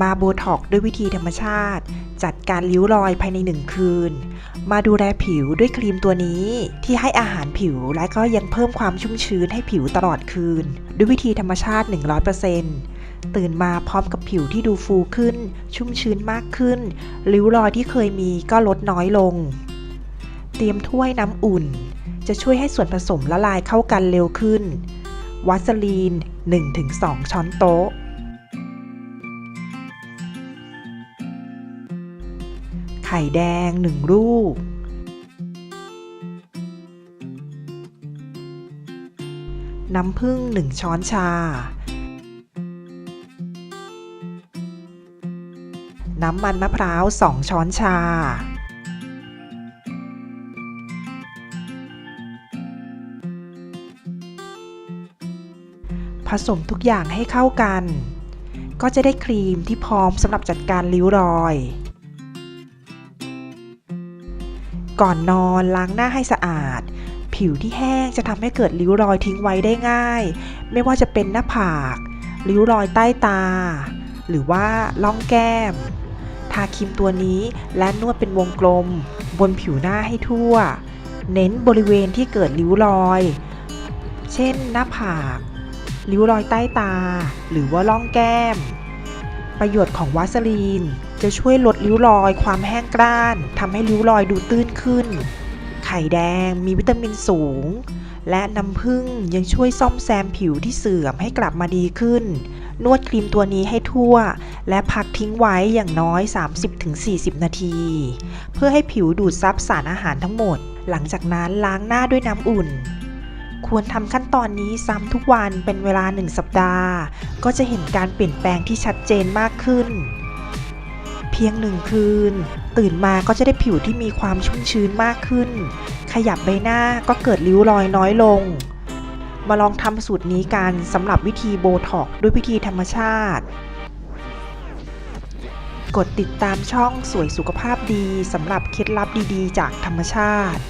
มาโบท็อกด้วยวิธีธรรมชาติ จัดการริ้วรอยภายในหนึ่งคืน มาดูแลผิวด้วยครีมตัวนี้ ที่ให้อาหารผิวและก็ยังเพิ่มความชุ่มชื้นให้ผิวตลอดคืน ด้วยวิธีธรรมชาติ 100%ตื่นมาพร้อมกับผิวที่ดูฟูขึ้น ชุ่มชื้นมากขึ้น ริ้วรอยที่เคยมีก็ลดน้อยลง เตรียมถ้วยน้ำอุ่น จะช่วยให้ส่วนผสมละลายเข้ากันเร็วขึ้น วัสลีน 1-2 ช้อนโต๊ะ ไข่แดง 1 ลูก น้ำผึ้ง 1 ช้อนชา น้ำมันมะพร้าว 2 ช้อนชา ผสมทุกอย่างให้เข้ากัน ก็จะได้ครีมที่พร้อมสำหรับจัดการริ้วรอย ก่อนนอนล้างหน้าให้สะอาด ผิวที่แห้งจะทำให้เกิดริ้วรอยทิ้งไว้ได้ง่าย ไม่ว่าจะเป็นหน้าผาก ริ้วรอยใต้ตา หรือว่าล่องแก้ม ทาครีมตัวนี้และนวดเป็นวงกลม บนผิวหน้าให้ทั่ว เน้นบริเวณที่เกิดริ้วรอย เช่น หน้าผาก ริ้วรอยใต้ตา หรือว่าล่องแก้ม ประโยชน์ของวาสลีน จะช่วยลดริ้วรอยความแห้งกร้านทำให้ริ้วรอยดูตื้นขึ้น ไข่แดงมีวิตามินสูง และน้ำผึ้งยังช่วยซ่อมแซมผิวที่เสื่อมให้กลับมาดีขึ้น นวดครีมตัวนี้ให้ทั่ว และพักทิ้งไว้อย่างน้อย 30-40 นาที เพื่อให้ผิวดูดซับสารอาหารทั้งหมด หลังจากนั้นล้างหน้าด้วยน้ำอุ่น ควรทำขั้นตอนนี้ซ้ำทุกวันเป็นเวลา 1 สัปดาห์ ก็จะเห็นการเปลี่ยนแปลงที่ชัดเจนมากขึ้น เพียงหนึ่งคืน ตื่นมาก็จะได้ผิวที่มีความชุ่มชื้นมากขึ้น ขยับใบหน้าก็เกิดริ้วรอยน้อยลง มาลองทำสูตรนี้กันสำหรับวิธีโบท็อกด้วยวิธีธรรมชาติ กดติดตามช่องสวยสุขภาพดีสำหรับเคล็ดลับดีๆ จากธรรมชาติ